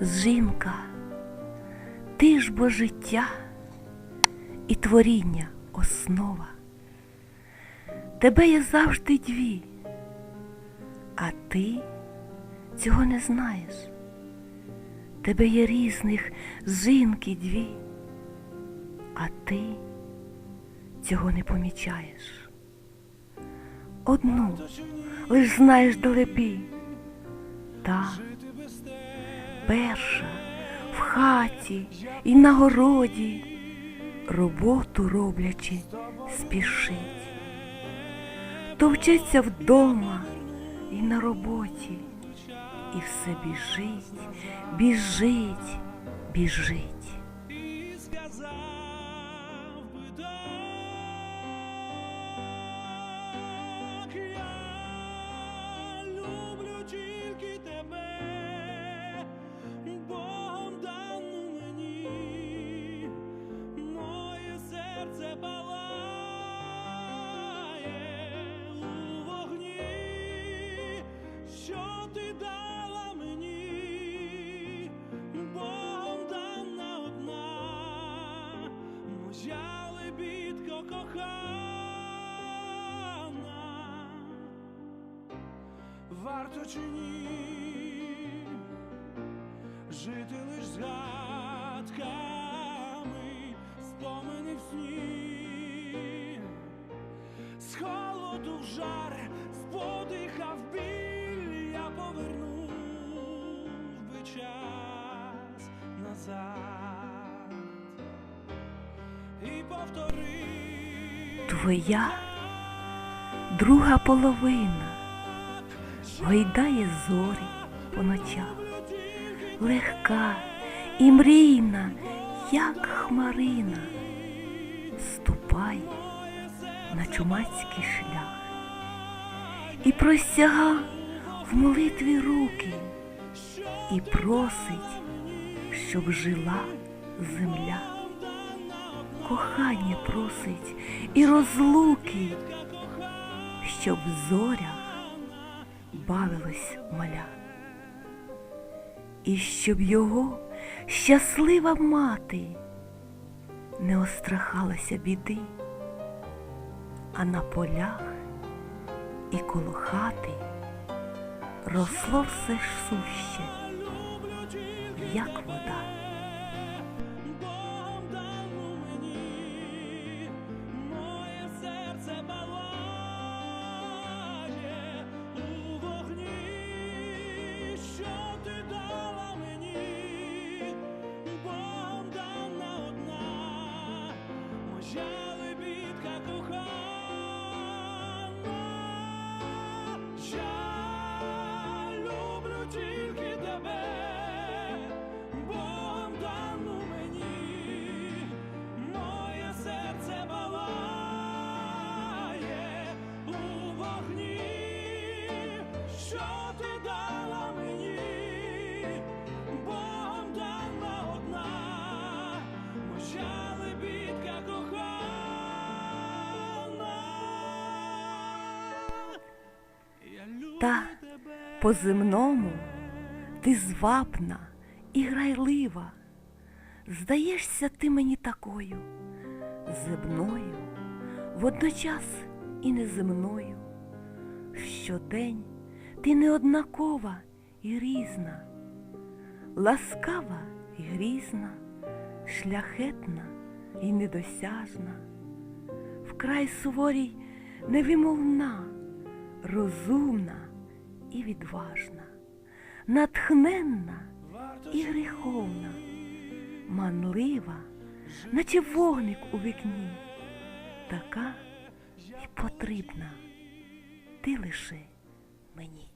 Жінка, ти ж бо життя і творіння основа. Тебе є завжди дві, а ти цього не знаєш. Тебе є різних жінки дві, а ти цього не помічаєш. Одну лиш знаєш далебі, та перша в хаті і на городі, роботу роблячи, спішить. Товчеться вдома і на роботі, і все біжить, біжить, біжить. Варто чи ні? Жити лиш згадками, спомини в сні, з холоду в жар, з подиха в біль я повернув би час назад і повторив Твоя друга половина гойдає зорі по ночах, легка і мрійна, як хмарина, ступає на чумацький шлях і простяга в молитві руки, і просить, щоб жила земля. Кохання просить і розлуки, щоб в зорях бавилось маля, і щоб його щаслива мати не острахалася біди, а на полях і коло хати росло все ж суще, як вода. Та по-земному ти звабна і грайлива. Здаєшся ти мені такою земною, водночас і неземною. Щодень ти неоднакова і різна, ласкава і грізна, шляхетна і недосяжна, вкрай суворій невимовна, розумна і відважна, натхненна і гріховна, манлива, наче вогник у вікні, така й потрібна, ти лише мені.